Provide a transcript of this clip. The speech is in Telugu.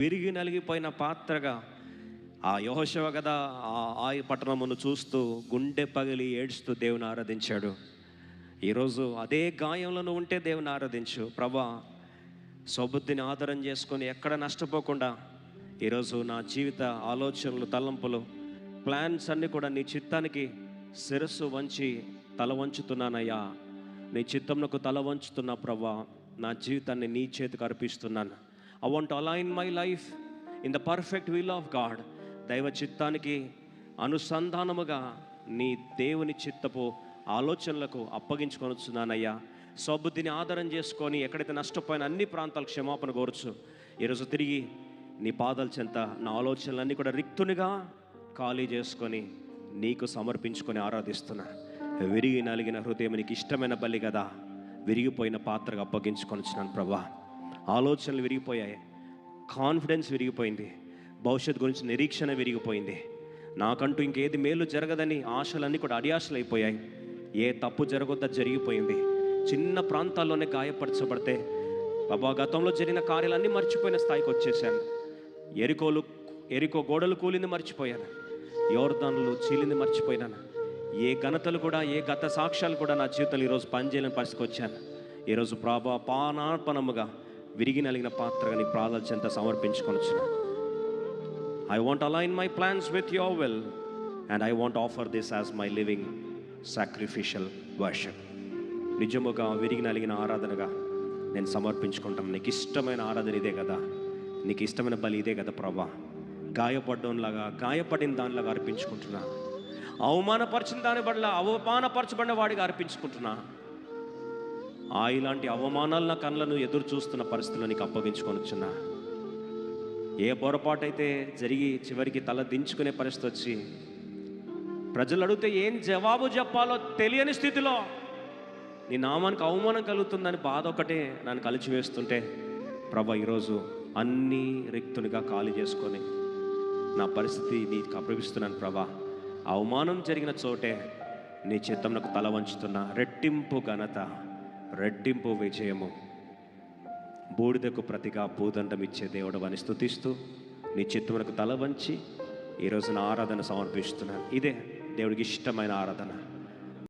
విరిగి నలిగిపోయిన పాత్రగా ఆ యహోశవ కదా ఆ ఆయి పట్టణమును చూస్తూ గుండె పగిలి ఏడుస్తూ దేవుని ఆరాధించాడు. ఈరోజు అదే గాయంలో ఉంటే దేవుని ఆరాధించు. ప్రభా సౌబుద్ధిని ఆధారం చేసుకొని ఎక్కడ నష్టపోకుండా ఈరోజు నా జీవిత ఆలోచనలు తలంపులు ప్లాన్స్ అన్నీ కూడా నీ చిత్తానికి శిరస్సు వంచి తల వంచుతున్నానయ్యా. నీ చిత్తంకు తల వంచుతున్నా ప్రభా నా జీవితాన్ని నీ చేతికి అర్పిస్తున్నాను. I want align my life in the perfect will of God దైవ చిత్తానికి అనుసంధానముగా నీ దేవుని చిత్తపు ఆలోచనలకు అప్పగించుకొని వచ్చున్నానయ్యా స్వబుద్ధిని ఆధారం చేసుకొని ఎక్కడైతే నష్టపోయిన అన్ని ప్రాంతాలు క్షమాపణ కోరచ్చు ఈరోజు తిరిగి నీ పాదాల చెంత నా ఆలోచనలన్నీ కూడా రిక్తునిగా ఖాళీ చేసుకొని నీకు సమర్పించుకొని ఆరాధిస్తున్నా. విరిగి నలిగిన హృదయం నీకు ఇష్టమైన బలి కదా. విరిగిపోయిన పాత్రగా అప్పగించుకొని వచ్చినాను ప్రభా. ఆలోచనలు విరిగిపోయాయి. కాన్ఫిడెన్స్ విరిగిపోయింది. భవిష్యత్తు గురించి నిరీక్షణ విరిగిపోయింది. నాకంటూ ఇంకేది మేలు జరగదని ఆశలన్నీ కూడా అడియాశలు అయిపోయాయి ఏ తప్పు జరగొద్దా జరిగిపోయింది. చిన్న ప్రాంతాల్లోనే గాయపరచబడితే బాబా గతంలో జరిగిన కార్యాలన్నీ మర్చిపోయిన స్థాయికి వచ్చేసాను ఎరికోలు ఎరికో గోడలు కూలింది మర్చిపోయాను. యోర్దానులు చీలింది మర్చిపోయినాను. ఏ ఘనతలు కూడా ఏ గత సాక్ష్యాలు కూడా నా జీవితంలో ఈరోజు పనిచేయలేని పరిస్థితికి వచ్చాను. ఈరోజు ప్రభా పానార్పణముగా విరిగి నలిగిన పాత్రగా నీ ప్రాధాన్యత చెంత సమర్పించుకొని I want align my plans with your will and I want offer this as my living sacrificial worship నిజముగా విరిగి నలిగిన ఆరాధనగా నేను సమర్పించుకుంటాను నీకు ఇష్టమైన ఆరాధన ఇదే కదా. నీకు ఇష్టమైన బలి ఇదే కదా ప్రభా. గాయపడ్డంలాగా గాయపడిన దానిలాగా అర్పించుకుంటున్నా. అవమానపరిచిన దాని పట్ల అవమానపరచబడిన వాడిగా అర్పించుకుంటున్నా. ఆ ఇలాంటి అవమానాలు నా కళ్ళను ఎదురు చూస్తున్న పరిస్థితులు నీకు అప్పగించుకొని ఏ ఏ పొరపాటైతే జరిగి చివరికి తల దించుకునే పరిస్థితి వచ్చి ప్రజలు అడిగితే ఏం జవాబు చెప్పాలో తెలియని స్థితిలో నీ నామానికి అవమానం కలుగుతుందని బాధ ఒకటే నన్ను కలిచివేస్తుంటే ప్రభా ఈరోజు అన్నీ రిక్తునిగా ఖాళీ చేసుకొని నా పరిస్థితి నీకు అప్పగిస్తున్నాను ప్రభా. అవమానం జరిగిన చోటే నీ చిత్తంలో తల వంచుతున్న రెట్టింపు ఘనత. రెట్టింపు విజయము. బూడిదకు ప్రతిగా భూదండం ఇచ్చే దేవుడు అని స్థుతిస్తూ నీ చిత్తమునకు తల వంచి ఈరోజున ఆరాధన సమర్పిస్తున్నాను. ఇదే దేవుడికి ఇష్టమైన ఆరాధన.